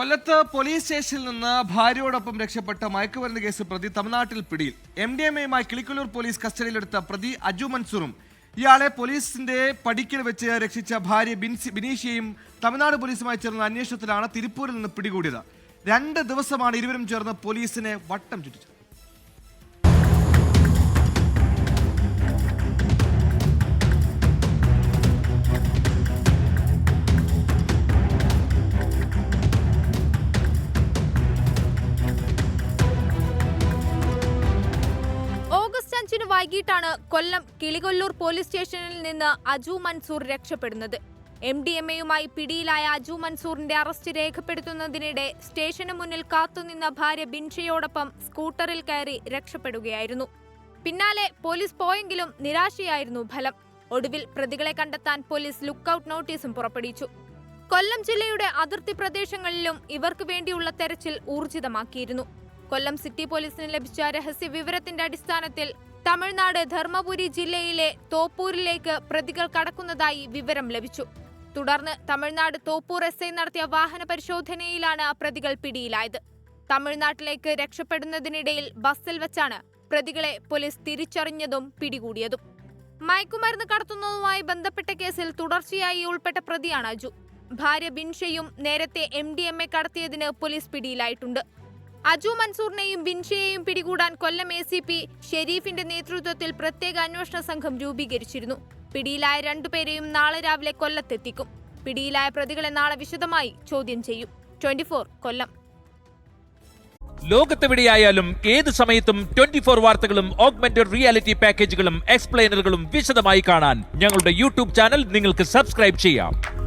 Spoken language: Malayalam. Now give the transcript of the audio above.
കൊല്ലത്ത് പോലീസ് സ്റ്റേഷനിൽ നിന്ന് ഭാര്യയോടൊപ്പം രക്ഷപ്പെട്ട മയക്കുമരുന്ന് കേസ് പ്രതി തമിഴ്നാട്ടിൽ പിടിയിൽ. എം ഡി എം എയുമായി പോലീസ് കസ്റ്റഡിയിലെടുത്ത പ്രതി അജു മൻസൂറും. ഇയാളെ പോലീസിന്റെ പടിക്കൽ വെച്ച് രക്ഷിച്ച ഭാര്യ ബിൻസി ബിനീഷയും തമിഴ്നാട് പോലീസുമായി ചേർന്ന അന്വേഷണത്തിലാണ് തിരുപ്പൂരിൽ നിന്ന് പിടികൂടിയത്. രണ്ട് ദിവസമാണ് ഇരുവരും ചേർന്ന് പോലീസിനെ വട്ടം ചുറ്റിച്ചത്. വൈകിട്ടാണ് കൊല്ലം കിളികൊല്ലൂർ പോലീസ് സ്റ്റേഷനിൽ നിന്ന് അജു മൻസൂർ രക്ഷപ്പെടുന്നത്. എം ഡി എം എയുമായി പിടിയിലായ അജു മൻസൂറിന്റെ അറസ്റ്റ് രേഖപ്പെടുത്തുന്നതിനിടെ സ്റ്റേഷന് മുന്നിൽ കാത്തുനിന്ന ഭാര്യ ബിൻഷയോടൊപ്പം സ്കൂട്ടറിൽ കയറി രക്ഷപ്പെടുകയായിരുന്നു. പിന്നാലെ പോലീസ് പോയെങ്കിലും നിരാശയായിരുന്നു ഫലം. ഒടുവിൽ പ്രതികളെ കണ്ടെത്താൻ പോലീസ് ലുക്കൌട്ട് നോട്ടീസും പുറപ്പെടുവിച്ചു. കൊല്ലം ജില്ലയുടെ അതിർത്തി പ്രദേശങ്ങളിലും ഇവർക്ക് വേണ്ടിയുള്ള തെരച്ചിൽ ഊർജിതമാക്കിയിരുന്നു. കൊല്ലം സിറ്റി പോലീസിന് ലഭിച്ച രഹസ്യ വിവരത്തിന്റെ അടിസ്ഥാനത്തിൽ തമിഴ്നാട് ധർമ്മപുരി ജില്ലയിലെ തോപ്പൂരിലേക്ക് പ്രതികൾ കടക്കുന്നതായി വിവരം ലഭിച്ചു. തുടർന്ന് തമിഴ്നാട് തോപ്പൂർ എസ് ഐ നടത്തിയ വാഹന പരിശോധനയിലാണ് പ്രതികൾ പിടിയിലായത്. തമിഴ്നാട്ടിലേക്ക് രക്ഷപ്പെടുന്നതിനിടയിൽ ബസ്സിൽ വെച്ചാണ് പ്രതികളെ പോലീസ് തിരിച്ചറിഞ്ഞതും പിടികൂടിയതും. മയക്കുമരുന്ന് കടത്തുന്നതുമായി ബന്ധപ്പെട്ട കേസിൽ തുടർച്ചയായി ഉൾപ്പെട്ട പ്രതിയാണ് അജു. ഭാര്യ ബിൻഷയും നേരത്തെ എം ഡി എം എ കടത്തിയതിന് പോലീസ് പിടിയിലായിട്ടുണ്ട്. അജു മൻസൂറിനെയും ബിൻഷയെയും പിടികൂടാൻ കൊല്ലം എ സി പി ഷെരീഫിന്റെ നേതൃത്വത്തിൽ പ്രത്യേക അന്വേഷണ സംഘം രൂപീകരിച്ചിരുന്നു. പിടിയിലായ രണ്ടുപേരെയും നാളെ രാവിലെ കൊല്ലത്തെത്തിക്കും. പിടിയിലായ പ്രതികളെ നാളെ വിശദമായി ചോദ്യം ചെയ്യും. ട്വന്റി കൊല്ലം. ലോകത്തെവിടെയായാലും ഏത് സമയത്തും ട്വന്റി ഫോർ വാർത്തകളും ഓഗ്മെന്റഡ് റിയാലിറ്റി പാക്കേജുകളും എക്സ്പ്ലെയിനറുകളും വിശദമായി കാണാൻ ഞങ്ങളുടെ യൂട്യൂബ് ചാനൽ നിങ്ങൾക്ക് സബ്സ്ക്രൈബ് ചെയ്യാം.